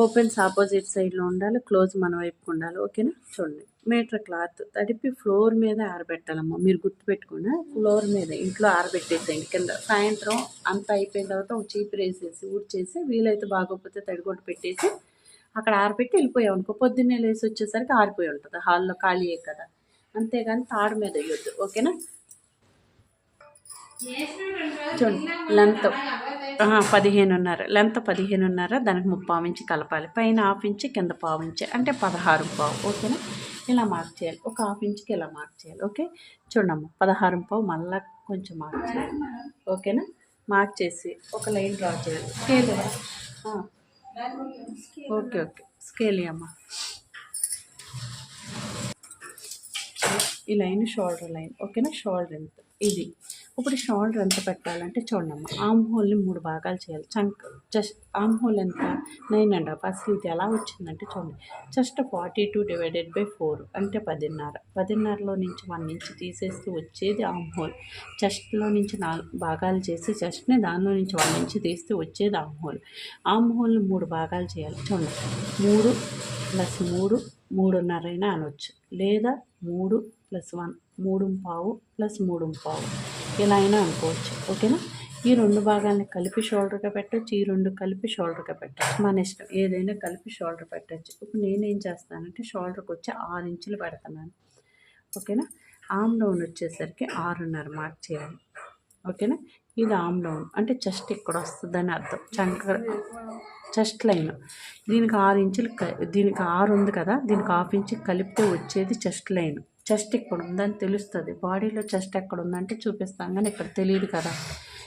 Opens opposite సైడ్లో ఉండాలి close మన వైపుకు ఉండాలి. ఓకేనా చూడండి. మీటర్ క్లాత్ తడిపి ఫ్లోర్ మీద ఆరబెట్టాలమ్మా. మీరు గుర్తుపెట్టుకున్నా ఫ్లోర్ మీద ఇంట్లో ఆరబెట్టేసేయండి. కింద సాయంత్రం అంతా అయిపోయిన తర్వాత ఒక చీపురు వేసేసి ఊడ్చేసి వీలైతే బాగోకపోతే తడిగొట్టు పెట్టేసి అక్కడ ఆరబెట్టి వెళ్ళిపోయాం అనుకో పొద్దున్నే లేసి వచ్చేసరికి ఆరిపోయి ఉంటుంది. హాల్లో ఖాళీ కదా. అంతేగాని తాడు మీద వేయొద్దు. ఓకేనా చూడండి లెంత్ పదిహేనున్నర. లెంత్ పదిహేనున్నర దానికి ముప్పావు ఇంచి కలపాలి. పైన హాఫ్ ఇంచి కింద పావు ఇంచి. అంటే పదహారు పావు. ఓకేనా? ఇలా మార్క్ చేయాలి. ఒక హాఫ్ ఇంచ్కి ఇలా మార్క్ చేయాలి. ఓకే? చూడమ్మా పదహారు పావు మళ్ళా కొంచెం మార్క్ చేయాలి. ఓకేనా? మార్క్ చేసి ఒక లైన్ డ్రా చేయాలి. Scale okay okay. స్కేల్ అమ్మా? ఈ లైన్ షోల్డర్ లైన్. ఓకేనా? షోల్డర్ ఎంత ఇది. ఇప్పుడు షోల్డర్ ఎంత పెట్టాలంటే చూడమ్మా ఆమ్ హోల్ని మూడు భాగాలు చేయాలి. చంక్ జస్ట్ ఆమ్ హోల్ ఎంత? Nine and half. అసలు ఇది ఎలా వచ్చిందంటే చూడండి just forty two divided by four అంటే పదిన్నర. పదిన్నరలో నుంచి వన్ నుంచి తీసేస్తూ వచ్చేది ఆమ్ హోల్ చెస్ట్లో నుంచి నాలుగు భాగాలు చేసి చెస్ట్ని దానిలో నుంచి వన్ నుంచి తీస్తే వచ్చేది ఆమ్ హోల్ ఆమ్ హోల్ని మూడు భాగాలు చేయాలి. చూడండి మూడు ప్లస్ మూడు మూడున్నరైనా అనొచ్చు. లేదా మూడు ప్లస్ వన్ మూడు పావు ప్లస్ మూడు పావు. ఇలా అయినా అనుకోవచ్చు. ఓకేనా? ఈ రెండు భాగాలని కలిపి షోల్డర్గా పెట్టచ్చు ఈ రెండు కలిపి షోల్డర్గా పెట్టచ్చు. మన ఇష్టం. ఏదైనా కలిపి షోల్డర్ పెట్టచ్చు. ఇప్పుడు నేనేం చేస్తానంటే షోల్డర్కి వచ్చి ఆరు ఇంచులు పెడుతున్నాను. ఓకేనా? ఆమ్ డౌన్ వచ్చేసరికి ఆరున్నర మార్క్ చేయాలి. ఓకేనా? ఇది ఆమ్ డౌన్. అంటే చెస్ట్ ఇక్కడ వస్తుందని అర్థం. చంక చెస్ట్ లైన్. దీనికి ఆరు ఇంచులు దీనికి ఆరు ఉంది కదా? దీనికి హాఫ్ ఇంచు కలిపితే వచ్చేది చెస్ట్ లైన్. చెస్ట్ ఇక్కడ ఉందని తెలుస్తుంది. బాడీలో చెస్ట్ ఎక్కడ ఉందంటే చూపిస్తాం కానీ ఇక్కడ తెలియదు కదా.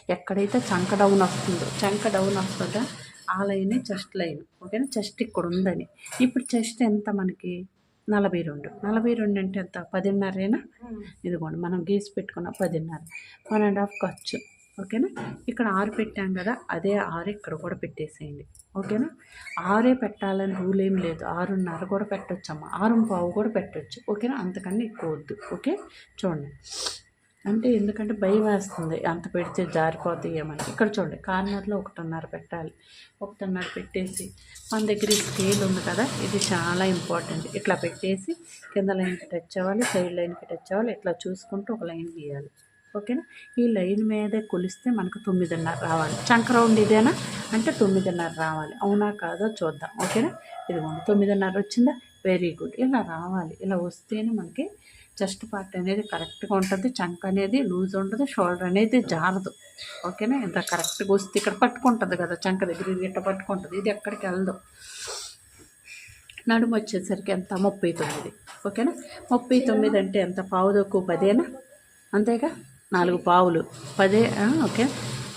ఎక్కడైతే చంక డౌన్ వస్తుందో చంక డౌన్ వస్తుందో ఆ లైనే చెస్ట్ లైన్. ఓకేనా? చెస్ట్ ఇక్కడ ఉందని ఇప్పుడు చెస్ట్ ఎంత మనకి? నలభై రెండు. నలభై రెండు అంటే ఎంత? పదిన్నరేనా? ఇదిగోండి మనం గీసి పెట్టుకున్న పదిన్నర. వన్ అండ్ హాఫ్ ఖర్చు. ఓకేనా? ఇక్కడ ఆరు పెట్టాం కదా అదే ఆరు ఇక్కడ కూడా పెట్టేసేయండి. ఓకేనా? ఆరే పెట్టాలని రూల్ ఏం లేదు. ఆరున్నర కూడా పెట్టొచ్చమ్మా. ఆరు పావు కూడా పెట్టొచ్చు. ఓకేనా? అంతకన్నా ఎక్కువ వద్దు. ఓకే? చూడండి. అంటే ఎందుకంటే భయం వేస్తుంది. అంత పెడితే జారిపోతాయి ఏమని ఇక్కడ చూడండి కార్నర్లో ఒకటిన్నర పెట్టాలి. ఒకటిన్నర పెట్టేసి మన దగ్గర స్కేల్ ఉంది కదా ఇది చాలా ఇంపార్టెంట్. ఇట్లా పెట్టేసి కింద లైన్కి టచ్ అవ్వాలి సైడ్ లైన్కి టచ్ అవ్వాలి ఇట్లా చూసుకుంటూ ఒక లైన్ గీయాలి. ఓకేనా? ఈ లైన్ మీదే కొలిస్తే మనకు తొమ్మిదిన్నర రావాలి. చంక రౌండ్ ఇదేనా? అంటే తొమ్మిదిన్నర రావాలి. అవునా కాదో చూద్దాం. ఓకేనా? ఇదిగోండి తొమ్మిదిన్నర వచ్చిందా? వెరీ గుడ్ ఇలా రావాలి. ఇలా వస్తేనే మనకి చెస్ట్ పార్ట్ అనేది కరెక్ట్గా ఉంటుంది. చంక అనేది లూజ్ ఉండదు. షోల్డర్ అనేది జారదు. ఓకేనా? ఇంత కరెక్ట్గా వస్తే ఇక్కడ పట్టుకుంటుంది కదా. చంక దగ్గర ఇది ఇట్ట పట్టుకుంటుంది. ఇది ఎక్కడికి వెళ్ళదు. నడుము వచ్చేసరికి ఎంత? ముప్పై తొమ్మిది. ఓకేనా? ముప్పై తొమ్మిది అంటే ఎంత? పావుదొక్కు పదేనా? అంతేగా? నాలుగు పావులు. పదే ఓకే.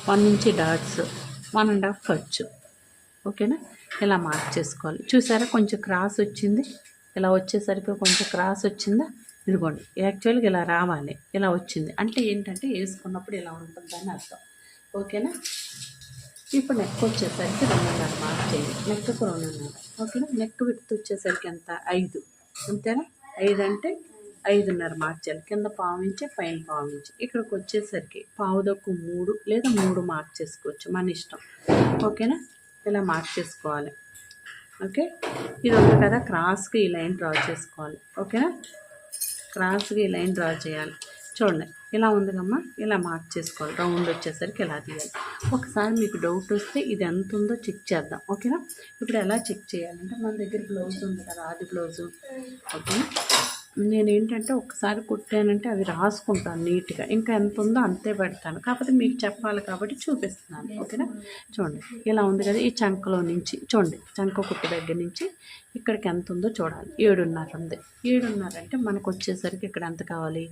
వన్ నుంచి డాట్స్. వన్ అండ్ హాఫ్ ఖర్చు. ఓకేనా? ఇలా మార్క్ చేసుకోవాలి. చూసారా? కొంచెం క్రాస్ వచ్చింది. ఇలా వచ్చేసరికి కొంచెం క్రాస్ వచ్చిందా? ఇదిగోండి. యాక్చువల్గా ఇలా రావాలి. ఇలా వచ్చింది. అంటే ఏంటంటే వేసుకున్నప్పుడు ఇలా ఉంటుందని అర్థం. ఓకేనా? ఇప్పుడు నెక్ వచ్చేసరికి రెండున్నర మార్క్ చేయండి. నెక్కు రెండున్నర. ఓకేనా? నెక్ విడుతూ వచ్చేసరికి ఎంత? ఐదు. అంతేనా? ఐదు అంటే ఐదున్నర మార్చాలి. కింద పావించి పైన పావించి ఇక్కడికి వచ్చేసరికి పావుదక్కు మూడు లేదా మూడు మార్క్ చేసుకోవచ్చు మన ఇష్టం. ఓకేనా? ఇలా మార్క్ చేసుకోవాలి. ఓకే? ఇది ఉంది కదా క్రాస్కి ఈ లైన్ డ్రా చేసుకోవాలి. ఓకేనా? క్రాస్కి ఈ లైన్ డ్రా చేయాలి. చూడండి ఇలా ఉంది కమ్మా ఇలా మార్క్ చేసుకోవాలి. రౌండ్ వచ్చేసరికి ఇలా తీయాలి. ఒకసారి మీకు డౌట్ వస్తే ఇది ఎంత ఉందో చెక్ చేద్దాం. ఓకేనా? ఇప్పుడు ఎలా చెక్ చేయాలంటే మన దగ్గర బ్లౌజ్ ఉంది కదా ఆది బ్లౌజు. ఓకేనా? నేను ఏంటంటే ఒకసారి కుట్టానంటే అవి రాసుకుంటాను నీట్గా. ఇంకా ఎంత ఉందో అంతే పెడతాను. కాకపోతే మీకు చెప్పాలి కాబట్టి చూపిస్తున్నాను. ఓకేనా? చూడండి. ఇలా ఉంది కదా ఈ చంకలో నుంచి చూడండి. చంక కుట్టు దగ్గర నుంచి ఇక్కడికి ఎంత ఉందో చూడాలి. ఏడున్నర ఉంది. ఏడున్నర అంటే మనకు వచ్చేసరికి ఇక్కడ ఎంత కావాలి?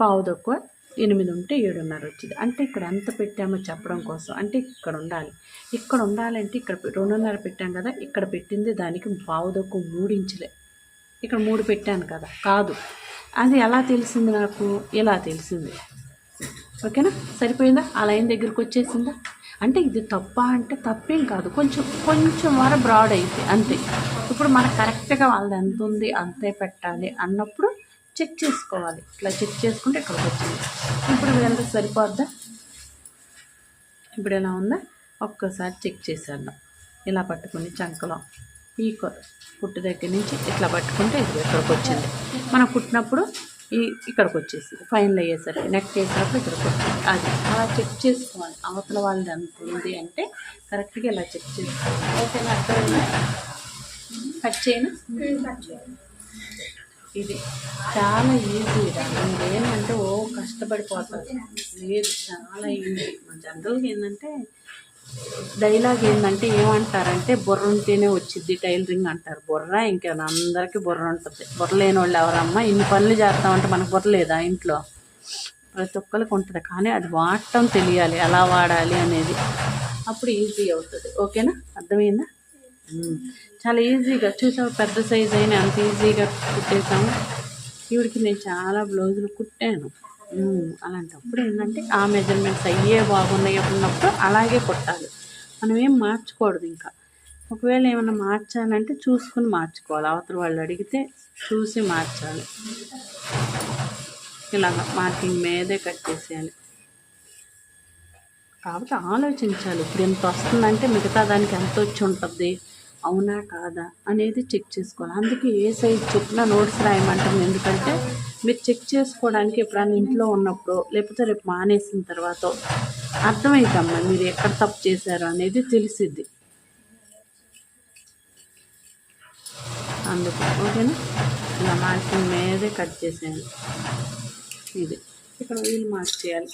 పావు తక్కువ ఎనిమిది ఉంటే ఏడున్నర వచ్చింది. అంటే ఇక్కడ ఎంత పెట్టామో చెప్పడం కోసం. అంటే ఇక్కడ ఉండాలి. ఇక్కడ ఉండాలంటే ఇక్కడ రెండున్నర పెట్టాం కదా ఇక్కడ పెట్టింది దానికి పావు తక్కువ మూడు ఇక్కడ మూడు పెట్టాను కదా. కాదు. అది ఎలా తెలిసింది నాకు? ఎలా తెలిసింది. ఓకేనా? సరిపోయిందా? ఆ లైన్ దగ్గరికి వచ్చేసిందా? అంటే ఇది తప్ప అంటే తప్పేం కాదు. కొంచెం కొంచెం వర బ్రాడ్ అయితే అంతే. ఇప్పుడు మనకు కరెక్ట్గా వాళ్ళది ఎంత ఉంది అంతే పెట్టాలి అన్నప్పుడు చెక్ చేసుకోవాలి. ఇట్లా చెక్ చేసుకుంటే ఇక్కడికి వచ్చింది. ఇప్పుడు ఎంత సరిపోద్దా? ఇప్పుడు ఎలా ఉందా? ఒక్కసారి చెక్ చేసేద్దాం ఇలా పట్టుకుని చంకలో. ఈ కుట్టు దగ్గర నుంచి ఇట్లా పట్టుకుంటే ఇది ఇక్కడికి వచ్చింది మనం కుట్టినప్పుడు ఈ ఇక్కడికి వచ్చేసింది ఫైనల్ అయ్యేసరికి నెక్ వేసినప్పుడు ఇక్కడికి వచ్చింది అది అలా చెక్ చేసుకోవాలి. అవతల వాళ్ళది ఎంత ఉంది అంటే కరెక్ట్గా ఇలా చెక్ చేసుకోవాలి. ఓకేనా? అర్థమైందా? కట్ చేయను? ఇది చాలా ఈజీ మీరేంటంటే ఓ కష్టపడిపోతారు లేదు చాలా ఈజీ. మన జనరల్గా ఏంటంటే డైలాగ్ ఏంటంటే ఏమంటారంటే బుర్ర ఉంటేనే వచ్చింది టైలరింగ్ అంటారు. బుర్ర ఇంకా అందరికీ బుర్ర ఉంటుంది. బుర్ర లేని వాళ్ళు ఎవరమ్మా? ఇన్ని పనులు చేస్తామంటే మనకు బుర్ర లేదా ఇంట్లో? ప్రతి ఒక్కరికి ఉంటుంది. కానీ అది వాడటం తెలియాలి. ఎలా వాడాలి అనేది అప్పుడు ఈజీ అవుతుంది. ఓకేనా? అర్థమైందా? చాలా ఈజీగా చూసావు? పెద్ద సైజ్ అయినా అంత ఈజీగా కుట్టేసాము ఈవిడికి నేను చాలా బ్లౌజులు కుట్టాను. అలాంటప్పుడు ఏంటంటే ఆ మెజర్మెంట్స్ అయ్యే బాగున్నాయి అన్నప్పుడు అలాగే కుట్టాలి. మనం ఏం మార్చకూడదు ఇంకా. ఒకవేళ ఏమైనా మార్చాలంటే చూసుకుని మార్చుకోవాలి. అవతల వాళ్ళు అడిగితే చూసి మార్చాలి. ఇలాగ మార్కింగ్ మీదే కట్ చేసేయాలి. కాబట్టి ఆలోచించాలి. ఇప్పుడు ఎంత వస్తుందంటే మిగతా దానికి ఎంత వచ్చి ఉంటుంది? అవునా కాదా? అనేది చెక్ చేసుకోవాలి. అందుకే ఏ సైజ్ చొప్పున నోట్స్ రాయమంటాం. ఎందుకంటే మీరు చెక్ చేసుకోవడానికి ఎప్పుడైనా ఇంట్లో ఉన్నప్పుడు లేకపోతే రేపు మానేసిన తర్వాత అర్థమైద్దమ్మా మీరు ఎక్కడ తప్పు చేశారు అనేది తెలిసిద్ది. అందుకు ఓకేనా? ఇలా మార్కింగ్ మీదే కట్ చేసేయాలి ఇది. ఇక్కడ వీల్ మార్క్ చేయాలి.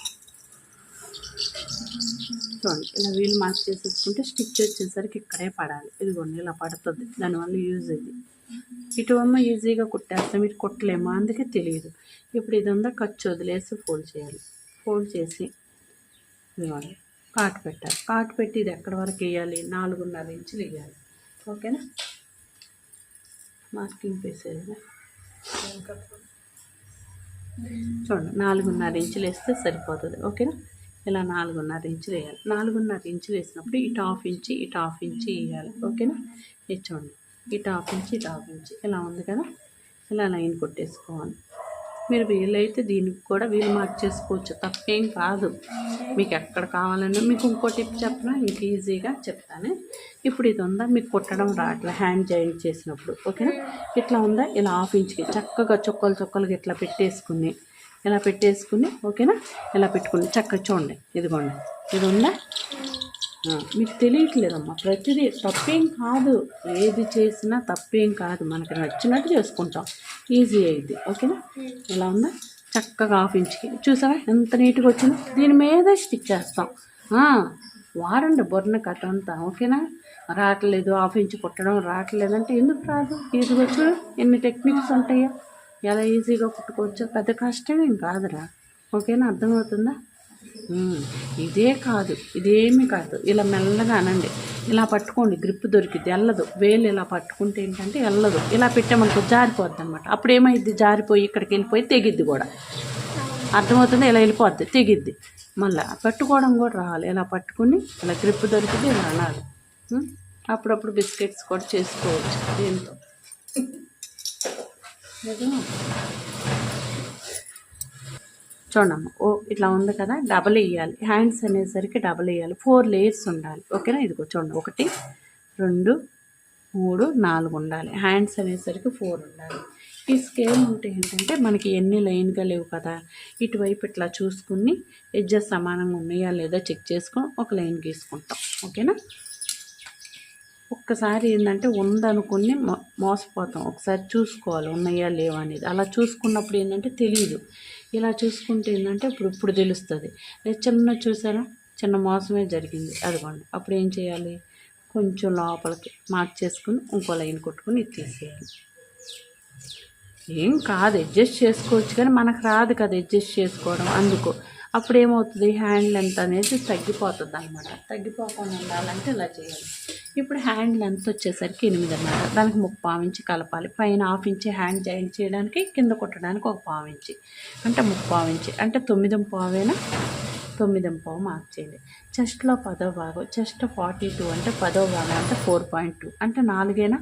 చూడండి ఇలా వీల్ మార్క్ చేసేసుకుంటే స్టిచ్ వచ్చేసరికి ఇక్కడే పడాలి. ఇదిగోండి ఇలా పడుతుంది. దానివల్ల యూజ్ ఇది. ఇటు అమ్మ ఈజీగా కుట్టేస్తాం. ఇటు కుట్టలేమా? అందుకే తెలియదు. ఇప్పుడు ఇదంతా ఖర్చు వదిలేసి ఫోల్డ్ చేయాలి. ఫోల్డ్ చేసి ఇవ్వాలి కాటు పెట్టాలి. కాటు పెట్టి ఇది ఎక్కడి వరకు వేయాలి? నాలుగున్నర ఇంచులు వేయాలి. ఓకేనా? మార్కింగ్ వేసేది చూడండి నాలుగున్నర ఇంచులు వేస్తే సరిపోతుంది. ఓకేనా? ఇలా నాలుగున్నర ఇంచులు వేయాలి. నాలుగున్నర ఇంచులు వేసినప్పుడు ఇటు హాఫ్ ఇంచి ఇటు హాఫ్ ఇంచి వేయాలి. ఓకేనా? ఇది చూడండి. ఈ టాప్ నుంచి ఇటు హాఫ్ ఇలా ఉంది కదా? ఇలా లైన్ కొట్టేసుకోవాలి. మీరు వీలైతే దీనికి కూడా వీలు మార్క్ చేసుకోవచ్చు. తప్పేం కాదు. మీకు ఎక్కడ కావాలన్నా మీకు ఇంకో టిప్ ఇంక ఈజీగా చెప్తాను. ఇప్పుడు ఇది ఉందా? మీకు కుట్టడం రావట్లే. హ్యాండ్ జాయింట్ చేసినప్పుడు. ఓకేనా? ఇట్లా ఉందా? ఇలా హాఫ్ ఇంచ్కి చక్కగా చుక్కలు చుక్కలుగా ఇట్లా పెట్టేసుకుని ఇలా పెట్టేసుకుని ఓకేనా? ఇలా పెట్టుకుని చక్కగా చూడండి. ఇదిగోండి. ఇది ఉందా? మీకు తెలియట్లేదమ్మా. ప్రతిదీ తప్పేం కాదు. ఏది చేసినా తప్పేం కాదు. మనకి నచ్చినట్టు చేసుకుంటాం. ఈజీ అయింది. ఓకేనా? ఇలా ఉందా? చక్కగా హాఫ్ ఇంచ్కి చూసావా? ఎంత నీట్గా వచ్చిందో? దీని మీద స్టిచ్ చేస్తాం. వారండి బొర్న కథ అంతా. ఓకేనా? రావట్లేదు. హాఫ్ ఇంచ్ కుట్టడం రావట్లేదంటే ఎందుకు రాదు? ఈజీగా చూడు ఎన్ని టెక్నిక్స్ ఉంటాయో. ఎలా ఈజీగా కుట్టుకోవచ్చో? పెద్ద కష్టమేం కాదురా. ఓకేనా? అర్థమవుతుందా? ఇదే కాదు ఇదేమి కాదు. ఇలా మెల్లగా అనండి. ఇలా పట్టుకోండి గ్రిప్ దొరికిద్ది వెళ్ళదు వేలు ఇలా పట్టుకుంటే ఏంటంటే వెళ్ళదు ఇలా పెట్టామనుకో జారిపోద్ది అనమాట అప్పుడు ఏమైద్ది జారిపోయి ఇక్కడికి వెళ్ళిపోయి తెగిద్ది కూడా. అర్థమవుతుంది? ఇలా వెళ్ళిపోద్ది తెగిద్ది. మళ్ళీ పట్టుకోవడం కూడా రావాలి. ఇలా పట్టుకుని ఇలా గ్రిప్ దొరికితే ఇలా అనాలి. అప్పుడప్పుడు బిస్కెట్స్ కూడా చేసుకోవచ్చు. దీంతో చూడమ్మా ఓ ఇట్లా ఉంది కదా డబల్ వేయాలి. హ్యాండ్స్ అనేసరికి డబల్ వేయాలి. ఫోర్ లేయర్స్ ఉండాలి. ఓకేనా? ఇదిగో చూడండి. ఒకటి రెండు మూడు నాలుగు ఉండాలి. హ్యాండ్స్ అనేసరికి ఫోర్ ఉండాలి. ఈ స్కేల్ ఉంటే ఏంటంటే మనకి ఎన్ని లైన్గా లేవు కదా. ఇటువైపు ఇట్లా చూసుకుని ఎడ్జెస్ సమానంగా ఉన్నాయా లేదా చెక్ చేసుకొని ఒక లైన్ గీసుకుంటాం. ఓకేనా? ఒక్కసారి ఏంటంటే ఉందనుకుని మో- మోసపోతాం. ఒకసారి చూసుకోవాలి ఉన్నాయా లేవా అనేది. అలా చూసుకున్నప్పుడు ఏంటంటే తెలియదు ఇలా చూసుకుంటే ఏంటంటే ఇప్పుడు ఇప్పుడు తెలుస్తుంది. చిన్న చూసారా? చిన్న మోసమే జరిగింది. అదిగోండి. అప్పుడు ఏం చేయాలి? కొంచెం లోపలికి మార్క్ చేసుకుని ఇంకో లైన్ కొట్టుకుని ఇది తీసేయాలి ఏం కాదు అడ్జస్ట్ చేసుకోవచ్చు కానీ మనకు రాదు కదా అడ్జస్ట్ చేసుకోవడం. అందుకో అప్పుడు ఏమవుతుంది హ్యాండ్ లెంత్ అనేది తగ్గిపోతుంది అనమాట తగ్గిపోకుండా ఉండాలంటే ఇలా చేయాలి. ఇప్పుడు హ్యాండ్ లెంత్ వచ్చేసరికి ఎనిమిది ఎనిమిదిన్నర దానికి ముప్పావు ఇంచి కలపాలి. పైన హాఫ్ ఇంచి హ్యాండ్ జాయింట్ చేయడానికి కింద కుట్టడానికి ఒక పావు ఇంచి. అంటే ముప్పావు ఇంచి. అంటే తొమ్మిది పావేనా తొమ్మిది పావు మార్క్ చేయండి చెస్ట్లో పదో భాగం చెస్ట్ ఫార్టీ టూ అంటే పదో భాగం అంటే ఫోర్ పాయింట్ టూ అంటే నాలుగేనా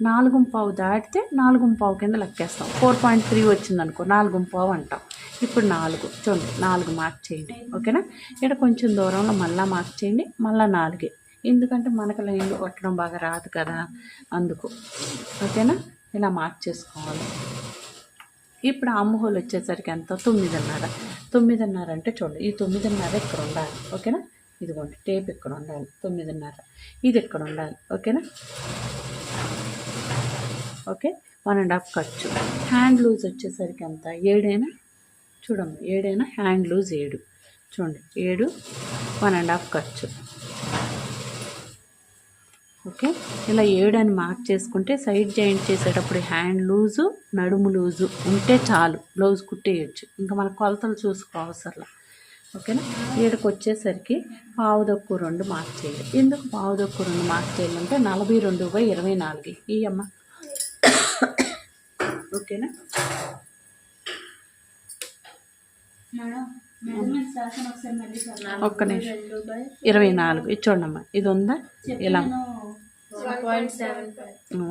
నాలుగు పావు దాటితే నాలుగు పావు కింద లెక్కేస్తాం. ఫోర్ పాయింట్ త్రీ వచ్చిందనుకో నాలుగు పావు అంటాం. ఇప్పుడు నాలుగు. చూడండి నాలుగు మార్క్ చేయండి. ఓకేనా? ఇక్కడ కొంచెం దూరంలో మళ్ళీ మార్క్ చేయండి మళ్ళీ నాలుగే. ఎందుకంటే మనకు లైన్లు కొట్టడం బాగా రాదు కదా అందుకు. ఓకేనా? ఇలా మార్క్ చేసుకోవాలి. ఇప్పుడు ఆమ్ వచ్చేసరికి ఎంత? తొమ్మిదిన్నర. తొమ్మిదిన్నర అంటే చూడండి ఈ తొమ్మిదిన్నర ఇక్కడ ఉండాలి. ఓకేనా? ఇదిగోండి టేప్ ఇక్కడ ఉండాలి. తొమ్మిదిన్నర. ఇది ఇక్కడ ఉండాలి. ఓకేనా? ఓకే? వన్ అండ్ హాఫ్ ఖర్చు. హ్యాండ్ లూజ్ వచ్చేసరికి ఎంత? ఏడైనా? చూడండి ఏడైనా హ్యాండ్ లూజ్ ఏడు. చూడండి ఏడు వన్ అండ్ హాఫ్ ఖర్చు ఓకే? ఇలా ఏడు అని మార్క్ చేసుకుంటే సైడ్ జాయింట్ చేసేటప్పుడు హ్యాండ్ లూజు నడుము లూజు ఉంటే చాలు. బ్లౌజ్ కుట్టేయచ్చు. ఇంకా మన కొలతలు చూసుకోవసరలా ఓకేనా? ఏడుకు వచ్చేసరికి పావు దక్కు రెండు మార్క్ చేయాలి. ఎందుకు పావు దక్కు రెండు మార్క్ చేయాలంటే నలభై రెండు బై ఇరవై నాలుగు. ఈ అమ్మ. ఓకేనా? ఒక్క నిమిషం. ఇరవై నాలుగు. ఇది చూడమ్మా ఇది ఉందా? ఇలా.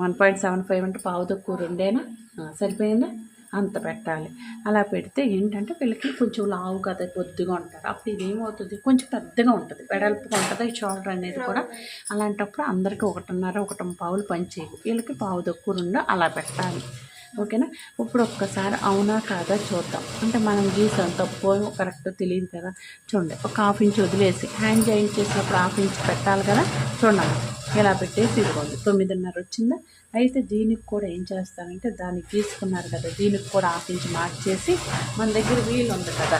వన్ పాయింట్ సెవెన్ ఫైవ్ అంటే పావు తక్కువ రెండేనా? సరిపోయిందా? అంత పెట్టాలి. అలా పెడితే ఏంటంటే వీళ్ళకి కొంచెం లావు కదా కొద్దిగా ఉంటారు అప్పుడు ఇది ఏమవుతుంది కొంచెం పెద్దగా ఉంటుంది. వెడల్పుగా ఉంటుంది. ఈ షోల్డర్ అనేది కూడా. అలాంటప్పుడు అందరికీ ఒకటిన్నర ఒకటి పావులు పనిచేయవు. వీళ్ళకి పావు తక్కువ రెండు అలా పెట్టాలి. ఓకేనా? ఇప్పుడు ఒక్కసారి అవునా కాదా చూద్దాం. అంటే మనం గీసాం తప్పో కరెక్ట్ తెలియదు కదా. చూడండి ఒక హాఫ్ ఇంచ్ వదిలేసి హ్యాండ్ జాయింట్ చేసినప్పుడు హాఫ్ ఇంచ్ పెట్టాలి కదా. చూడండి ఇలా పెట్టేసి ఇదిగోండి తొమ్మిదిన్నర వచ్చిందా? అయితే దీనికి కూడా ఏం చేస్తానంటే దాన్ని గీసుకున్నారు కదా దీనికి కూడా హాఫ్ ఇంచ్ మార్చేసి మన దగ్గర వీల్ ఉంది కదా.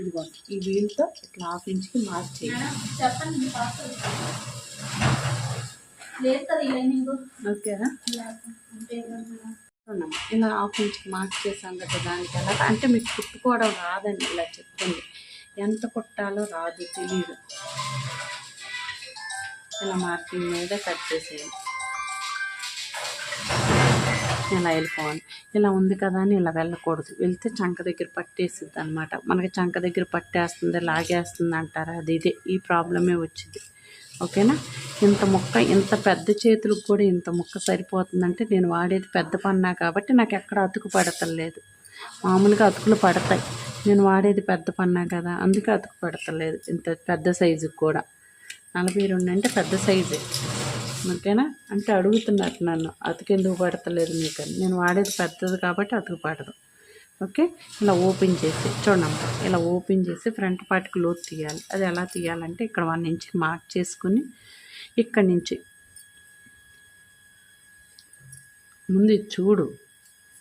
ఇదిగోండి ఈ వీల్తో ఇట్లా హాఫ్ ఇంచ్కి చెప్పండి కదా ఈ లైనింగ్? ఓకేనా? ఇలా హాఫ్ ఇంచ్ మార్క్ చేశాను కదా దానికి ఎలా అంటే మీకు కుట్టుకోవడం రాదండి ఇలా చెప్తుంది. ఎంత కుట్టాలో రాదు తెలియదు ఇలా మార్కింగ్ మీద కట్ చేసేయండి. ఇలా వెళ్ళిపోవాలి. ఇలా ఉంది కదా అని ఇలా వెళ్ళకూడదు. వెళ్తే చంక దగ్గర పట్టేసిద్ది అనమాట మనకి చంక దగ్గర పట్టేస్తుంది లాగేస్తుంది అంటారా? అది ఇదే. ఈ ప్రాబ్లమే వచ్చింది. ఓకేనా? ఇంత ముక్క ఇంత పెద్ద చేతులకు కూడా ఇంత ముక్క సరిపోతుందంటే నేను వాడేది పెద్ద పన్నా కాబట్టి నాకు ఎక్కడ అతుకు పడతలేదు మామూలుగా అతుకులు పడతాయి. నేను వాడేది పెద్ద పన్నా కదా అందుకే అతుకు పడతలేదు ఇంత పెద్ద సైజుకి కూడా. నలభై రెండు అంటే పెద్ద సైజే. ఓకేనా? అంటే అడుగుతున్నారు నన్ను అతుకెందుకు పడతలేదు మీకు నేను వాడేది పెద్దది కాబట్టి అతుకు పడదు. ఓకే? ఇలా ఓపెన్ చేసి చూడండి ఇలా ఓపెన్ చేసి ఫ్రంట్ పార్ట్కి లోతు తీయాలి. అది ఎలా తీయాలంటే ఇక్కడ వన్ ఇంచ్ మార్క్ చేసుకుని ఇక్కడి నుంచి ముందు చూడు.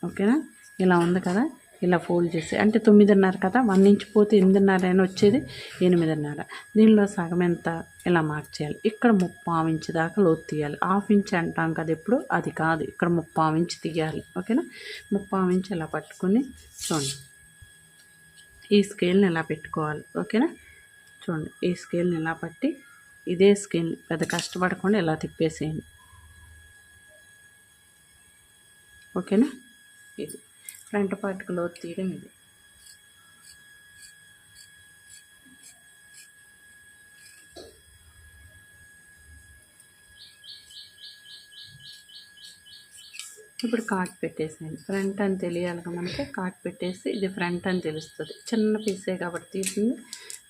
ఓకేనా? ఇలా ఉంది కదా? ఇలా ఫోల్డ్ చేసి అంటే తొమ్మిదిన్నర కదా వన్ ఇంచ్ పోతే ఎనిమిదిన్నర అయినా వచ్చేది ఎనిమిదిన్నర. దీనిలో సగం ఎంత ఇలా మార్క్ చేయాలి. ఇక్కడ ముప్పావు ఇంచ్ దాకా లోతు తీయాలి. హాఫ్ ఇంచ్ అంటాం కదా ఎప్పుడు? అది కాదు. ఇక్కడ ముప్పావు ఇంచ్ తీయాలి. ఓకేనా? ముప్పావు ఇంచ్ ఇలా పట్టుకుని చూడండి. ఈ స్కేల్ని ఇలా పెట్టుకోవాలి? ఓకేనా? చూడండి. ఈ స్కేల్ని ఇలా పట్టి ఇదే స్కేల్. పెద్ద కష్టపడకుండా ఇలా తిప్పేసేయండి? ఓకేనా? ఇది. ఫ్రంట్ పార్ట్ క్లోత్ తీయడం ఇది. ఇప్పుడు కాట్ పెట్టేసేయండి. ఫ్రంట్ అని తెలియాలిగా మనకి. కాట్ పెట్టేసి ఇది ఫ్రంట్ అని తెలుస్తుంది. చిన్న పీసే కాబట్టి తీసింది.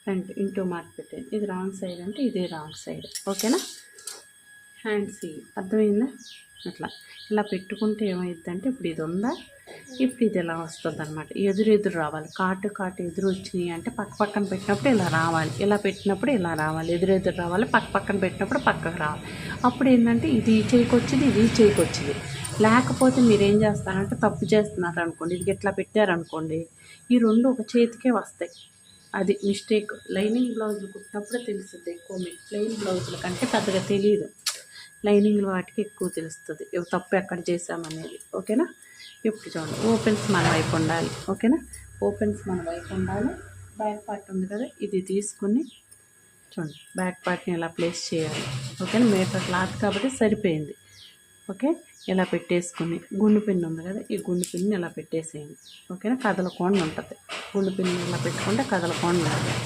ఫ్రంట్ ఇంటూ మార్క్ పెట్టేది ఇది రాంగ్ సైడ్ అంటే ఇది రాంగ్ సైడ్ ఓకేనా హ్యాండ్స్ ఇవి అర్థమైందా? అట్లా. ఇలా పెట్టుకుంటే ఏమైందంటే ఇప్పుడు ఇది ఉందా? ఇప్పుడు ఇది ఇలా వస్తుంది అనమాట ఎదురు ఎదురు రావాలి. కాటు కాటు ఎదురు వచ్చినాయి అంటే పక్క పక్కన పెట్టినప్పుడు ఇలా రావాలి. ఇలా పెట్టినప్పుడు ఇలా రావాలి. ఎదురు ఎదురు రావాలి. పక్క పక్కన పెట్టినప్పుడు పక్కకు రావాలి. అప్పుడు ఏంటంటే ఇది చేయకొచ్చింది చేయికి వచ్చింది ఇది చేయకొచ్చింది లేకపోతే మీరు ఏం చేస్తారంటే తప్పు చేస్తున్నారు అనుకోండి ఇది ఇట్లా పెట్టారనుకోండి. ఈ రెండు ఒక చేతికే వస్తాయి. అది మిస్టేక్ లైనింగ్ బ్లౌజులు కుట్టినప్పుడే తెలుస్తుంది ఎక్కువ మీకు. ప్లెయిన్ బ్లౌజుల కంటే పెద్దగా తెలియదు. లైనింగ్ వాటికి ఎక్కువ తెలుస్తుంది. తప్పు ఎక్కడ చేసామనేది ఓకేనా? ఇప్పుడు చూడండి ఓపెన్స్ మన వైపు ఉండాలి. ఓకేనా? ఓపెన్స్ మన వైపు ఉండాలి. బ్యాక్ పార్ట్ ఉంది కదా ఇది తీసుకుని చూడండి. బ్యాక్ పార్ట్ని ఇలా ప్లేస్ చేయాలి? ఓకేనా? మీటర్ క్లాత్ కాబట్టి సరిపోయింది. ఓకే? ఇలా పెట్టేసుకుని గుండు పిన్ ఉంది కదా ఈ గుండు పిన్ని ఇలా పెట్టేసేయండి. ఓకేనా? కదలకుండా ఉంటుంది. గుండు పిన్ని ఇలా పెట్టుకుంటే కదలకుండా ఉంటుంది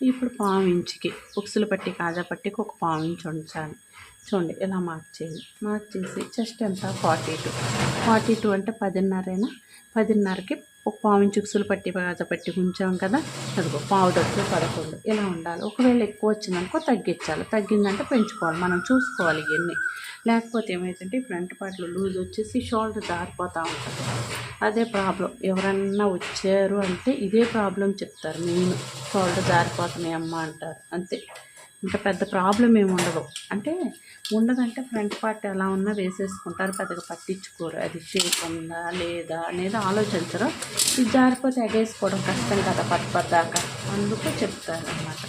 ఇప్పుడు పావు ఇంచుకి ఉక్సులు పట్టి కాజా పట్టికి ఒక పావు ఇంచు ఉంచాలి. చూడండి ఇలా మార్క్ చేయండి మార్క్ చేసి చెస్ట్ ఎంత? ఫార్టీ టూ ఫార్టీ టూ అంటే పదిన్నరైనా? పదిన్నరకి ఒక పావు చిక్సులు పట్టి బాగా పట్టి ఉంచాం కదా అదిగో పావు దొరికి పదకొండు ఇలా ఉండాలి. ఒకవేళ ఎక్కువ వచ్చిందనుకో తగ్గించాలి. తగ్గిందంటే పెంచుకోవాలి. మనం చూసుకోవాలి ఇవన్నీ. లేకపోతే ఏమైతుంటే ఫ్రంట్ పార్ట్లో లూజ్ వచ్చేసి షోల్డర్ జారిపోతూ ఉంటుంది. అదే ప్రాబ్లం ఎవరన్నా వచ్చారు అంటే ఇదే ప్రాబ్లం చెప్తారు. మెయిన్ షోల్డర్ జారిపోతున్నాయి అమ్మ అంటారు. అంతే. ఇంకా పెద్ద ప్రాబ్లం ఏమి ఉండదు. అంటే ఉండదంటే ఫ్రంట్ పార్ట్ ఎలా ఉన్నా వేసేసుకుంటారు పెద్దగా పట్టించుకోరు. అది షేప్ ఉందా లేదా అనేది ఆలోచించరు. ఇది జారిపోతే ఎగేసుకోవడం కష్టం కదా పట్టు పద్దాక అందుకు చెప్తారు అనమాట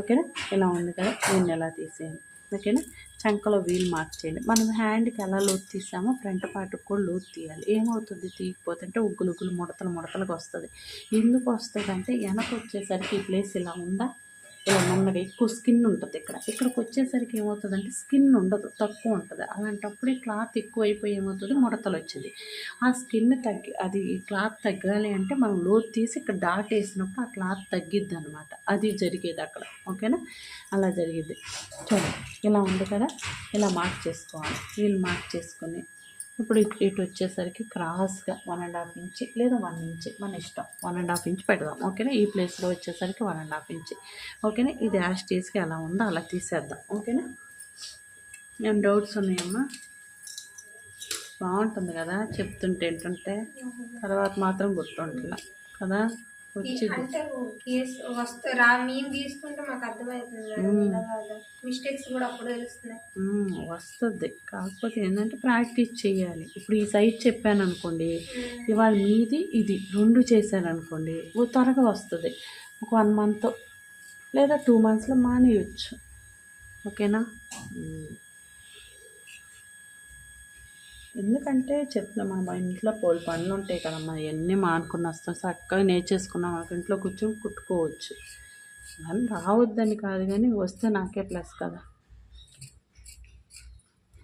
ఓకేనా? ఇలా ఉంది కదా నేను ఎలా తీసేయండి ఓకేనా? చంకలో వీల్ మార్క్ చేయండి మనం హ్యాండ్కి ఎలా లోతు తీసామో ఫ్రంట్ పార్ట్కి కూడా లోతు తీయాలి. ఏమవుతుంది? తీయకపోతే అంటే ఉగ్గులు ఉగ్గులు ముడతలు ముడతలకు వస్తుంది. ఎందుకు వస్తుంది అంటే వెనక వచ్చేసరికి ఈ ప్లేస్ ఇలా ఉందా? ఇలా మొన్నగా ఎక్కువ స్కిన్ ఉంటుంది ఇక్కడ. ఇక్కడికి వచ్చేసరికి ఏమవుతుందంటే స్కిన్ ఉండదు తక్కువ ఉంటుంది. అలాంటప్పుడే క్లాత్ ఎక్కువ అయిపోయి ఏమవుతుంది? ముడతలు వచ్చేది. ఆ స్కిన్ తగ్గి అది క్లాత్ తగ్గాలి అంటే మనం లోతు తీసి ఇక్కడ డాట్ వేసినప్పుడు ఆ క్లాత్ తగ్గిద్ది అనమాట అది జరిగేది అక్కడ. ఓకేనా? అలా జరిగేది. చూడండి. ఇలా ఉంది కదా? ఇలా మార్క్ చేసుకోవాలి. వీళ్ళు మార్క్ చేసుకొని ఇప్పుడు ఇటు ఇటు వచ్చేసరికి క్రాస్గా వన్ అండ్ హాఫ్ ఇంచ్ లేదా వన్ ఇంచ్ మన ఇష్టం. వన్ అండ్ హాఫ్ ఇంచ్ పెడదాం ఓకేనా? ఈ ప్లేస్లో వచ్చేసరికి వన్ అండ్ హాఫ్ ఇంచ్ ఓకేనా? ఇది యాష్ టేస్కి ఎలా ఉందో అలా తీసేద్దాం ఓకేనా? ఏం డౌట్స్ ఉన్నాయమ్మా? బాగుంటుంది కదా చెప్తుంటే ఏంటంటే తర్వాత మాత్రం గుర్తుంటున్నా కదా? అంటే కేసు వస్తే రా మేము తీసుకుంటే మాకు అర్థమవుతుంది మేడం ఇలా కాదు. మిస్టేక్స్ కూడా అప్పుడు తెలుస్తున్నాయి. వస్తుంది. కాకపోతే ఏంటంటే ప్రాక్టీస్ చేయాలి. ఇప్పుడు ఈ సైజ్ చెప్పాను అనుకోండి ఇవాళ మీది ఇది రెండు చేశాను అనుకోండి ఓ త్వరగా వస్తుంది. ఒక వన్ మంత్ లేదా టూ మంత్స్లో మానేయచ్చు. ఓకేనా. ఎందుకంటే చెప్తున్నా మన ఇంట్లో పోల్ పనులు ఉంటాయి కదమ్మా. ఇవన్నీ మానుకుని వస్తాం చక్కగా నేర్చేసుకున్నాం మనకు ఇంట్లో కూర్చొని కుట్టుకోవచ్చు. కానీ రావద్దని కాదు కానీ వస్తే నాకే ప్లస్ కదా.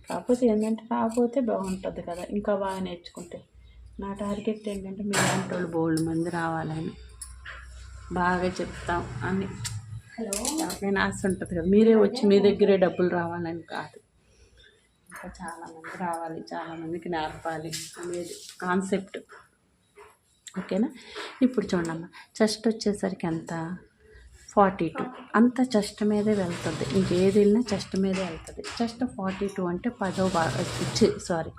కాకపోతే ఏంటంటే రాకపోతే బాగుంటుంది కదా. ఇంకా బాగా నేర్చుకుంటే. నా టార్గెట్ ఏంటంటే మీ లాంటి వాళ్ళు బోల్డ్ మంది రావాలని. బాగా చెప్తాం అని. హలో. ఎవరికైనా ఆశ ఉంటుంది కదా. మీరే వచ్చి మీ దగ్గరే డబ్బులు రావాలని కాదు. ఇంకా చాలామంది రావాలి చాలామందికి నేర్పాలి అనేది కాన్సెప్ట్ ఓకేనా? ఇప్పుడు చూడమ్మా చెస్ట్ వచ్చేసరికి ఎంత? ఫార్టీ టూ అంత చెస్ట్ మీదే వెళ్తుంది. ఇంకేది వెళ్ళినా చెస్ట్ మీదే వెళ్తుంది. చెస్ట్ ఫార్టీ టూ అంటే పదో భాగ సారీ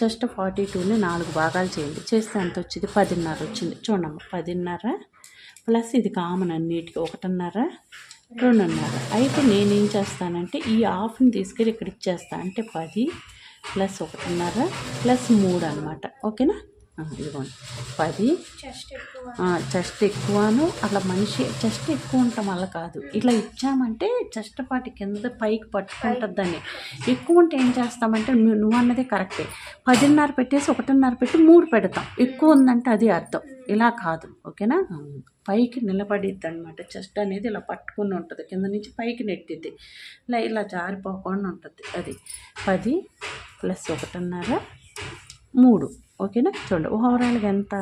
చెస్ట్ ఫార్టీ టూని నాలుగు భాగాలు చేయండి. చేస్తే ఎంత వచ్చింది? పదిన్నర వచ్చింది. చూడమ్మా పదిన్నర ప్లస్ ఇది కామన్ అన్నిటికీ ఒకటిన్నర రెండున్నర. అయితే నేనేం చేస్తానంటే ఈ హాఫ్ని తీసుకెళ్ళి ఇక్కడ ఇచ్చేస్తా. అంటే పది ప్లస్ ఒకటిన్నర ప్లస్ మూడు అనమాట ఓకేనా? ఇదిగోండి. పది చెస్ట్ ఎక్కువ. చెస్ట్ ఎక్కువను. అట్లా మనిషి చెస్ట్ ఎక్కువ ఉండటం వల్ల కాదు. ఇట్లా ఇచ్చామంటే చెస్ట్ పాటి కింద పైకి పట్టుకుంటుంది దాన్ని ఎక్కువ ఉంటే ఏం చేస్తామంటే నువ్వు నువ్వు అన్నదే కరెక్టే. పదిన్నర పెట్టేసి ఒకటిన్నర పెట్టి మూడు పెడతాం. ఎక్కువ ఉందంటే అది అర్థం. ఇలా కాదు. ఓకేనా? పైకి నిలబడిద్ది అనమాట చెస్ట్ అనేది ఇలా పట్టుకుని ఉంటుంది. కింద నుంచి పైకి నెట్టిద్ది. ఇలా ఇలా జారిపోకుండా ఉంటుంది. అది. పది ప్లస్ ఒకటిన్నర మూడు. ఓకేనా? చూడండి ఓవరాల్గా ఎంత?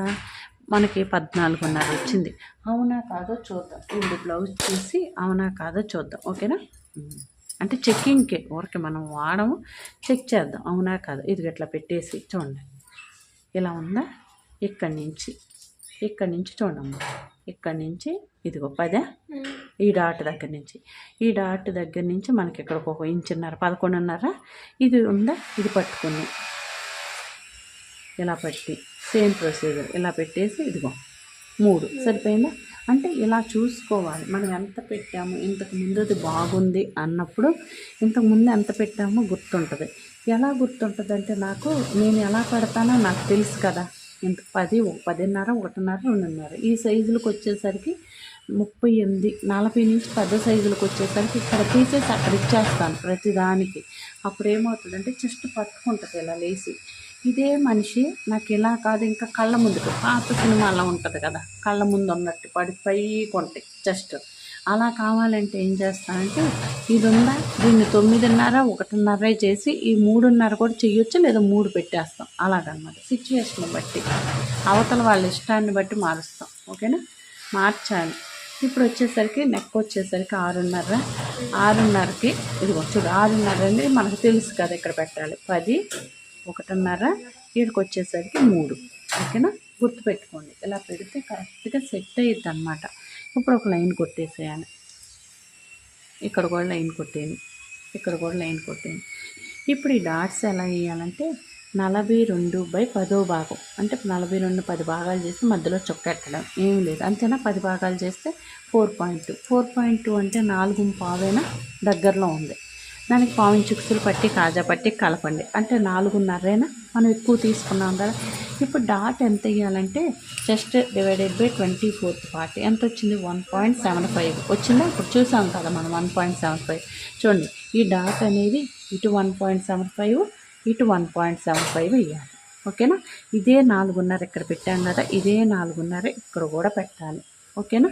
మనకి పద్నాలుగున్నర వచ్చింది. అవునా కాదో చూద్దాం. ఇప్పుడు బ్లౌజ్ చూసి అవునా కాదో చూద్దాం. ఓకేనా? అంటే చెక్కింగ్కే ఊరికి మనం వాడము చెక్ చేద్దాం. అవునా కాదో? ఇది ఇట్లా పెట్టేసి చూడండి. ఇలా ఉందా? ఇక్కడి నుంచి ఇక్కడి నుంచి చూడమ్మా ఇక్కడి నుంచి ఇదిగో పదే? ఈ డాట్ దగ్గర నుంచి. ఈ డాట్ దగ్గర నుంచి మనకి ఇక్కడ ఒక ఇంచున్నర పదకొండున్నర. ఇది ఉందా? ఇది పట్టుకుని. ఇలా పెట్టి సేమ్ ప్రొసీజర్ ఇలా పెట్టేసి ఇదిగో మూడు సరిపోయిందా? అంటే ఇలా చూసుకోవాలి. మనం ఎంత పెట్టాము ఇంతకు ముందుది బాగుంది అన్నప్పుడు ఇంతకు ముందు ఎంత పెట్టామో గుర్తుంటుంది. ఎలా గుర్తుంటుంది అంటే నాకు నేను ఎలా పెడతానో నాకు తెలుసు కదా. ఇంత పది ఒక పదిన్నర ఒకటిన్నర రెండున్నర. ఈ సైజులకు వచ్చేసరికి ముప్పై ఎనిమిది నలభై నుంచి పెద్ద సైజులకు వచ్చేసరికి ఇక్కడ తీసేసి అక్కడ ఇచ్చేస్తాను ప్రతిదానికి. అప్పుడు ఏమవుతుందంటే చెస్ట్ పట్టుకుంటుంది ఇలా లేసి. ఇదే మనిషి నాకు ఇలా కాదు ఇంకా కళ్ళ ముందుకు పాత సినిమాలో ఉంటుంది కదా కళ్ళ ముందు ఉన్నట్టు పడి పైకి ఉంటాయి జస్ట్. అలా కావాలంటే ఏం చేస్తానంటే ఇది ఉందా దీన్ని తొమ్మిదిన్నర ఒకటిన్నర చేసి ఈ మూడున్నర కూడా చెయ్యొచ్చు లేదా మూడు పెట్టేస్తాం? అలాగనమాట. సిచ్యువేషన్ బట్టి. అవతల వాళ్ళ ఇష్టాన్ని బట్టి మారుస్తాం. ఓకేనా? మార్చాలి. ఇప్పుడు వచ్చేసరికి నెక్ వచ్చేసరికి ఆరున్నర. ఆరున్నరకి ఇదిగో చూడు ఆరున్నర అనేది మనకు తెలుసు కదా ఇక్కడ పెట్టాలి. పది ఒకటిన్నర ఈడికి వచ్చేసరికి మూడు. ఓకేనా? గుర్తుపెట్టుకోండి. ఇలా పెడితే కరెక్ట్గా సెట్ అయ్యిద్ది అనమాట ఇప్పుడు ఒక లైన్ కొట్టేసేయాలి. ఇక్కడ కూడా లైన్ కొట్టేయండి. ఇక్కడ కూడా లైన్ కొట్టేయండి. ఇప్పుడు ఈ డాట్స్ ఎలా వేయాలంటే నలభై రెండు బై పదో భాగం. అంటే నలభై రెండు పది భాగాలు చేసి మధ్యలో చొక్కెట్టడం ఏం లేదు. అంతేనా? పది భాగాలు చేస్తే four point two. Four point two అంటే నాలుగు పావైనా? దగ్గరలో ఉంది. దానికి పావు చిక్సులు పట్టి కాజా పట్టి కలపండి. అంటే నాలుగున్నరేనా? మనం ఎక్కువ తీసుకున్నాం కదా. ఇప్పుడు డాట్ ఎంత వేయాలంటే just divided by twenty fourth part. ఎంత వచ్చింది? One point seven five. వచ్చిందా? ఇప్పుడు చూసాం కదా మనం వన్ పాయింట్ సెవెన్ ఫైవ్. చూడండి ఈ డాట్ అనేది ఇటు వన్ పాయింట్ సెవెన్ ఫైవ్ ఇటు వన్ పాయింట్ సెవెన్ ఫైవ్ వేయాలి ఓకేనా? ఇదే నాలుగున్నర ఇక్కడ పెట్టాం కదా ఇదే నాలుగున్నర ఇక్కడ కూడా పెట్టాలి. ఓకేనా?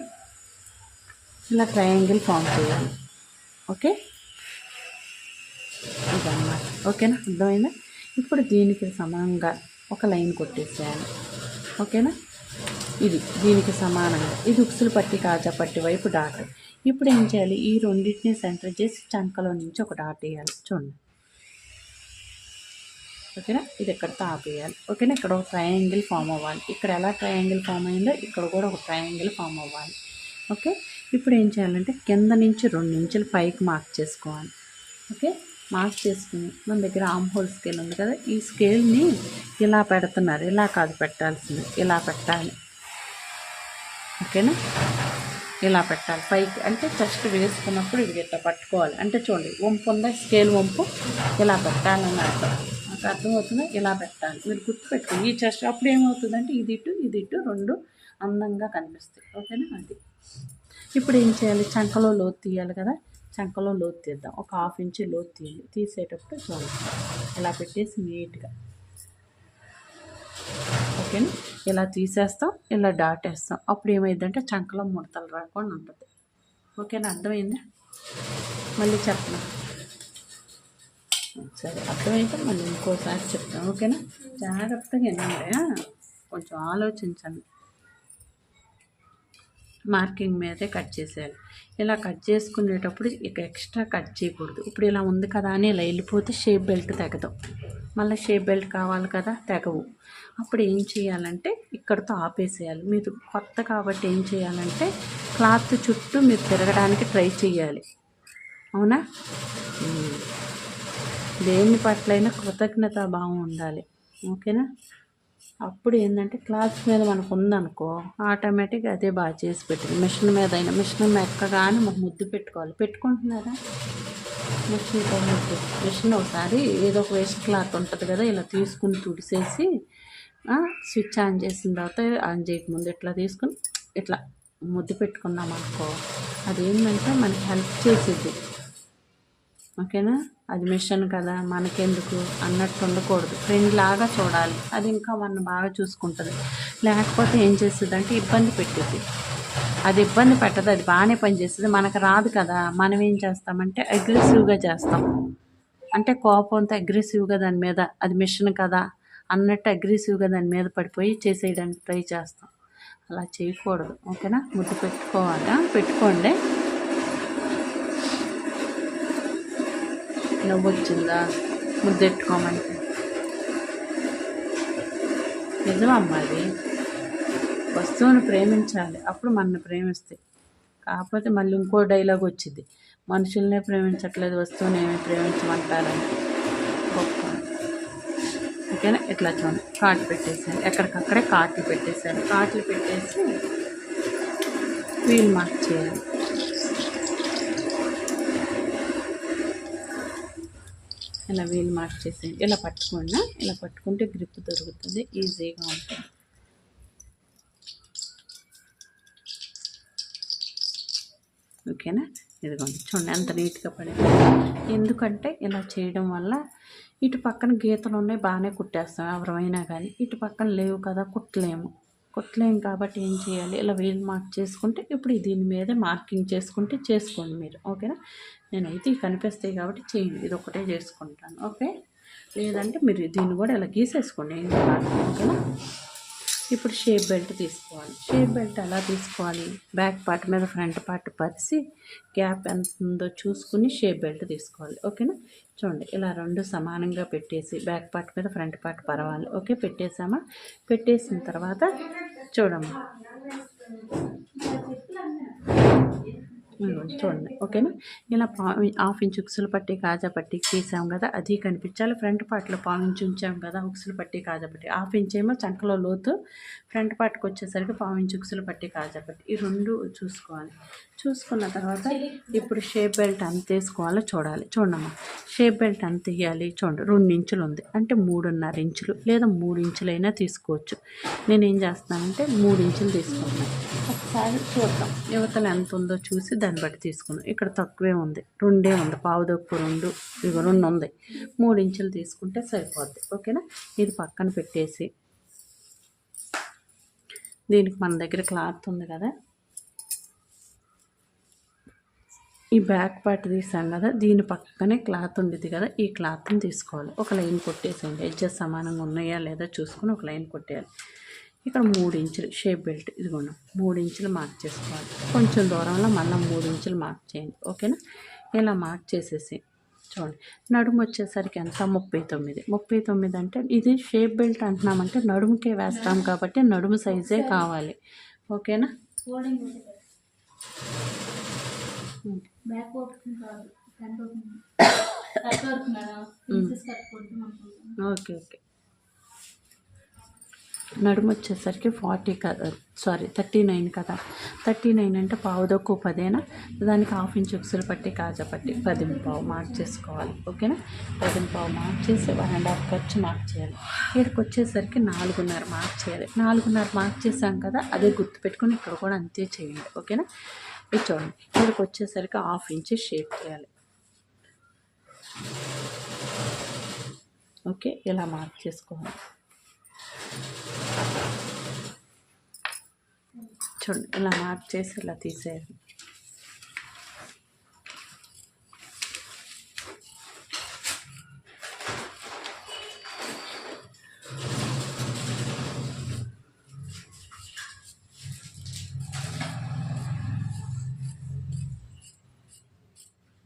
ఇలా ట్రయాంగిల్ ఫామ్ చేయాలి. ఓకే? ఇదన్నమాట. ఓకేనా? అర్థమైందా? ఇప్పుడు దీనికి సమానంగా ఒక లైన్ కొట్టేసేయాలి. ఓకేనా? ఇది దీనికి సమానంగా. ఇది ఉక్సులు పట్టి కాజా పట్టి వైపు డాట్. ఇప్పుడు ఏం చేయాలి? ఈ రెండింటిని సెంటర్ చేసి చంకలో నుంచి ఒక డాట్ వేయాలి. చూడండి. ఓకేనా? ఇది ఎక్కడితో ఆపేయాలి. ఓకేనా? ఇక్కడ ఒక ట్రయాంగిల్ ఫామ్ అవ్వాలి. ఇక్కడ ఎలా ట్రయాంగిల్ ఫామ్ అయిందో ఇక్కడ కూడా ఒక ట్రయాంగిల్ ఫామ్ అవ్వాలి. ఓకే? ఇప్పుడు ఏం చేయాలంటే కింద నుంచి రెండు ఇంచులు పైకి మార్క్ చేసుకోవాలి. ఓకే? మార్క్ చేసుకుని మన దగ్గర ఆమ్ హోల్ స్కేల్ ఉంది కదా ఈ స్కేల్ని ఇలా పెడుతున్నారు. ఇలా కాదు పెట్టాల్సింది. ఇలా పెట్టాలి. ఓకేనా? ఇలా పెట్టాలి. పైకి అంటే చెస్ట్ వేసుకున్నప్పుడు ఇది ఇట్లా పట్టుకోవాలి. అంటే చూడండి వంపు ఉందా? స్కేల్ వంపు. ఇలా పెట్టాలని అర్థం నాకు అర్థమవుతుందా? ఇలా పెట్టాలి. మీరు గుర్తుపెట్టుకోండి. ఈ చెస్ట్ అప్పుడు ఏమవుతుందంటే ఇది ఇటు ఇది ఇటు రెండు అందంగా కనిపిస్తాయి. ఓకేనా? అది. ఇప్పుడు ఏం చేయాలి? చంకలో లోతు తీయాలి కదా. చంకలో లోతు తీద్దాం. ఒక హాఫ్ ఇంచ్ లోతు తీయాలి తీసేటప్పుడు చూడండి. ఇలా పెట్టేసి నీట్గా. ఓకేనా? ఇలా తీసేస్తాం ఇలా దాటేస్తాం. అప్పుడు ఏమైందంటే చంకలో ముడతలు రాకుండా ఉంటుంది. ఓకేనా? అర్థమైందా? మళ్ళీ చెప్పను? సరే అర్థమైతే మళ్ళీ ఇంకోసారి చెప్తాను ఓకేనా? జాగ్రత్తగా వినండి. కొంచెం ఆలోచించండి. మార్కింగ్ మీదే కట్ చేసేయాలి. ఇలా కట్ చేసుకునేటప్పుడు ఇక ఎక్స్ట్రా కట్ చేయకూడదు. ఇప్పుడు ఇలా ఉంది కదా అని ఇలా వెళ్ళిపోతే షేప్ బెల్ట్ తెగదు. మళ్ళీ షేప్ బెల్ట్ కావాలి కదా తెగవు. అప్పుడు ఏం చేయాలంటే ఇక్కడతో ఆపేసేయాలి. మీరు కొత్త కాబట్టి ఏం చేయాలంటే క్లాత్ చుట్టూ మీరు తిరగడానికి ట్రై చేయాలి. అవునా? దేని పట్లైనా కృతజ్ఞత భావం ఉండాలి. ఓకేనా? అప్పుడు ఏంటంటే క్లాత్ మీద మనకు ఉందనుకో ఆటోమేటిక్ అదే బాగా చేసి పెట్టింది మిషన్ మీద అయినా మిషన్ మెక్కగానే మనం ముద్దు పెట్టుకోవాలి. పెట్టుకుంటున్నారా? మిషన్తో ముద్దు. మిషన్ ఒకసారి ఏదో ఒక వేస్ట్ క్లాత్ ఉంటుంది కదా ఇలా తీసుకుని తుడిసేసి స్విచ్ ఆన్ చేసిన తర్వాత ఆన్ చేయకముందు ఇట్లా తీసుకుని ఇట్లా ముద్దు పెట్టుకున్నాం అనుకో అదేంటంటే మనకి హెల్ప్ చేసేది. ఓకేనా? అది మిషన్ కదా మనకెందుకు అన్నట్టు ఉండకూడదు. ఫ్రెండ్ లాగా చూడాలి. అది ఇంకా మనం బాగా చూసుకుంటుంది. లేకపోతే ఏం చేస్తుంది అంటే ఇబ్బంది పెట్టేది. అది ఇబ్బంది పెట్టదు అది బాగానే పనిచేస్తుంది. మనకు రాదు కదా మనం ఏం చేస్తామంటే అగ్రెసివ్గా చేస్తాం. అంటే కోపంతో అగ్రెసివ్గా దాని మీద అది మిషన్ కదా అన్నట్టు అగ్రెసివ్గా దాని మీద పడిపోయి చేసేయడానికి ట్రై చేస్తాం. అలా చేయకూడదు. ఓకేనా? ముద్దు పెట్టుకోవాలా? పెట్టుకోండి. నవ్వు వచ్చిందా? ముద్దెట్టుకోమంటే నిజమమ్మా అది? వస్తువును ప్రేమించాలి. అప్పుడు మనల్ని ప్రేమిస్తాయి. కాకపోతే మళ్ళీ ఇంకో డైలాగ్ వచ్చింది. మనుషుల్నే ప్రేమించట్లేదు వస్తువుని ఏమి ప్రేమించమంటారని గొప్ప. ఓకేనా? ఇట్లా చూడండి. కాటు పెట్టేసాను ఎక్కడికక్కడే కాట్లు పెట్టేశాను. కాట్లు పెట్టేసి వీల్ మార్క్ చేయాలి. ఇలా వీలు మార్క్ చేసేయండి. ఇలా పట్టుకున్నా ఇలా పట్టుకుంటే గ్రిప్ దొరుకుతుంది. ఈజీగా ఉంటుంది. ఓకేనా? ఇదిగోండి. చూడండి ఎంత నీట్గా పడింది. ఎందుకంటే ఇలా చేయడం వల్ల ఇటు పక్కన గీతలు ఉన్నాయి బాగానే కుట్టేస్తాం ఎవరైనా కానీ. ఇటు పక్కన లేవు కదా కుట్టలేము. కుట్టలేము కాబట్టి ఏం చేయాలి? ఇలా వీల్ మార్క్ చేసుకుంటే ఇప్పుడు దీని మీద మార్కింగ్ చేసుకుంటే చేసుకోండి మీరు. ఓకేనా? నేనైతే ఇవి కనిపిస్తాయి కాబట్టి చేయండి. ఇది ఒకటే చేసుకుంటాను. ఓకే? లేదంటే మీరు దీన్ని కూడా ఇలా గీసేసుకోండి. ఓకేనా? ఇప్పుడు షేప్ బెల్ట్ తీసుకోవాలి. షేప్ బెల్ట్ ఎలా తీసుకోవాలి? బ్యాక్ పార్ట్ మీద ఫ్రంట్ పార్ట్ పరిచి గ్యాప్ ఎంత ఉందో చూసుకుని షేప్ బెల్ట్ తీసుకోవాలి. ఓకేనా? చూడండి. ఇలా రెండు సమానంగా పెట్టేసి బ్యాక్ పార్ట్ మీద ఫ్రంట్ పార్ట్ పరవాలి ఓకే? పెట్టేసామా? పెట్టేసిన తర్వాత చూడమ్మా. చూడండి ఓకేనా? ఇలా పా హాఫ్ ఇంచ్ ఉక్సులు పట్టి కాజా పట్టి తీసాం కదా అది కనిపించాలి. ఫ్రంట్ పార్ట్లో పావు ఇంచ్ ఉంచాం కదా ఉక్సులు పట్టి కాజా పట్టి. హాఫ్ ఇంచ్ ఏమో చంకలో లోతు ఫ్రంట్ పార్ట్కి వచ్చేసరికి పావు ఉక్సులు పట్టి కాజాపట్టి ఈ రెండు చూసుకోవాలి. చూసుకున్న తర్వాత ఇప్పుడు షేప్ బెల్ట్ ఎంత వేసుకోవాలో చూడాలి. చూడమ్మా షేప్ బెల్ట్ ఎంత వేయాలి చూడండి. రెండు ఇంచులు ఉంది. అంటే మూడున్నర ఇంచులు లేదా మూడు ఇంచులైనా తీసుకోవచ్చు. నేను ఏం చేస్తానంటే మూడు ఇంచులు తీసుకున్నాను. ఒకసారి చూద్దాం. యువతలు ఎంత ఉందో చూసి దాన్ని బట్టి తీసుకున్నాం ఇక్కడ తక్కువే ఉంది. రెండే ఉంది. పావు దొక్కు రెండు ఇవి రెండు ఉంది. మూడు ఇంచులు తీసుకుంటే సరిపోద్ది. ఓకేనా? ఇది పక్కన పెట్టేసి దీనికి మన దగ్గర క్లాత్ ఉంది కదా. ఈ బ్యాక్ పార్ట్ తీసాం కదా దీని పక్కనే క్లాత్ ఉండేది కదా ఈ క్లాత్ని తీసుకోవాలి. ఒక లైన్ కొట్టేసేయండి. ఎడ్జెస్ సమానంగా ఉన్నాయా లేదా చూసుకొని ఒక లైన్ కొట్టేయాలి. ఇక్కడ మూడు ఇంచులు షేప్ బెల్ట్ ఇదిగోండి. మూడు ఇంచులు మార్క్ చేసుకోవాలి. కొంచెం దూరంలో మళ్ళీ మూడు ఇంచులు మార్క్ చేయండి. ఓకేనా? ఇలా మార్క్ చేసేసి చూడండి. నడుము వచ్చేసరికి ఎంత? ముప్పై తొమ్మిది. ముప్పై తొమ్మిది అంటే ఇది షేప్ బెల్ట్ అంటున్నామంటే నడుముకే వేస్తాం కాబట్టి నడుము సైజే కావాలి. ఓకేనా? ఫోల్డింగ్ ఒకటి బ్యాక్ ఓపెన్ కాదు front open cut work madam princess cut కొడుతూ అనుకుంటున్నాను ఓకే ఓకే నడుము వచ్చేసరికి ఫార్టీ కదా సారీ థర్టీ నైన్ కదా. థర్టీ నైన్ అంటే పావు దొక్కు పదేనా? దానికి హాఫ్ ఇంచ్ ఉక్సులు పట్టి కాజా పట్టి పది పావు మార్క్ చేసుకోవాలి ఓకేనా? పది పావు మార్క్ చేసి వన్ అండ్ హాఫ్ ఖర్చు మార్క్ చేయాలి. ఇక్కడికి వచ్చేసరికి నాలుగున్నర మార్క్ చేయాలి. నాలుగున్నర మార్క్ చేసాం కదా అదే గుర్తుపెట్టుకొని ఇక్కడ కూడా అంతే చేయండి ఓకేనా? ఇది చూడండి ఇక్కడికి వచ్చేసరికి హాఫ్ ఇంచ్ షేప్ చేయాలి. ఓకే ఇలా మార్క్ చేసుకోవాలి. చూడండి ఇలా మార్క్ చేసి ఇలా తీసేయాలి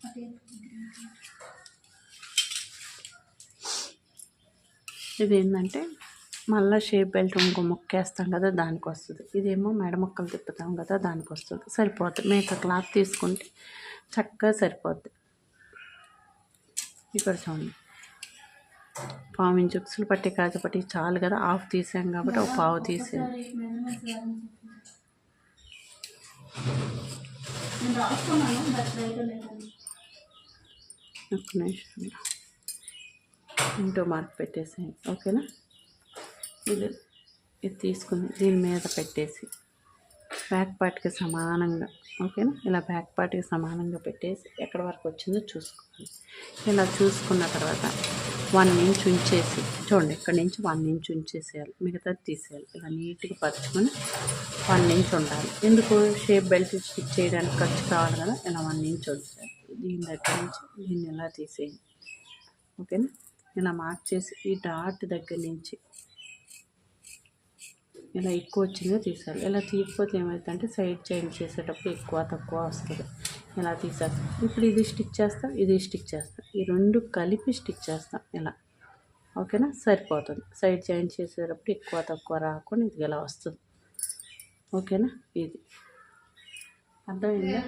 ఇదేంటంటే ఇది ఏంటంటే మళ్ళీ షేప్ బెల్ట్ ఇంకో ముక్క వేస్తాం కదా దానికి వస్తుంది ఇదేమో మెడ ముక్కలు తిప్పుతాం కదా దానికి వస్తుంది సరిపోతుంది మేక క్లాత్ తీసుకుంటే చక్కగా సరిపోద్ది. ఇక్కడ చూడండి. పావు ఇంచుక్సులు పట్టి కాజు పట్టి చాలు కదా హాఫ్ తీసాం కాబట్టి ఒక పావు తీసేది ఒక్క నిమిషం ఇంటో మార్క్ పెట్టేసేయండి. ఓకేనా? ఇది ఇది తీసుకుని దీని మీద పెట్టేసి బ్యాక్ పార్ట్కి సమానంగా ఓకేనా ఇలా బ్యాక్ పార్ట్కి సమానంగా పెట్టేసి ఎక్కడి వరకు వచ్చిందో చూసుకోవాలి ఇలా చూసుకున్న తర్వాత వన్ ఇంచ్ ఉంచేసి చూడండి ఇక్కడ నుంచి వన్ ఇంచ్ ఉంచేసేయాలి మిగతాది తీసేయాలి. ఇలా నీట్గా పరుచుకొని వన్ ఇంచ్ ఉండాలి. ఎందుకు? షేప్ బెల్ట్ స్టిచ్ చేయడానికి ఖర్చు కావాలి కదా ఇలా వన్ ఇంచ్ ఉంచాలి దీని దగ్గర నుంచి దీన్ని ఇలా తీసేయండి ఓకేనా ఇలా మార్క్ చేసి ఈ డాట్ దగ్గర నుంచి ఇలా ఎక్కువ వచ్చిందో తీసాలి ఇలా తీయకపోతే ఏమవుతుందంటే సైడ్ చేంజ్ చేసేటప్పుడు ఎక్కువ తక్కువ వస్తుంది. ఇలా తీసేస్తాం ఇప్పుడు ఇది స్టిచ్ చేస్తాం ఇది స్టిచ్ చేస్తాం. ఈ రెండు కలిపి స్టిచ్ చేస్తాం ఇలా. ఓకేనా? సరిపోతుంది. సైడ్ జాయిన్ చేసేటప్పుడు ఎక్కువ తక్కువ రాకుండా ఇది ఇలా వస్తుంది. ఓకేనా? ఇది. అర్థమైందా?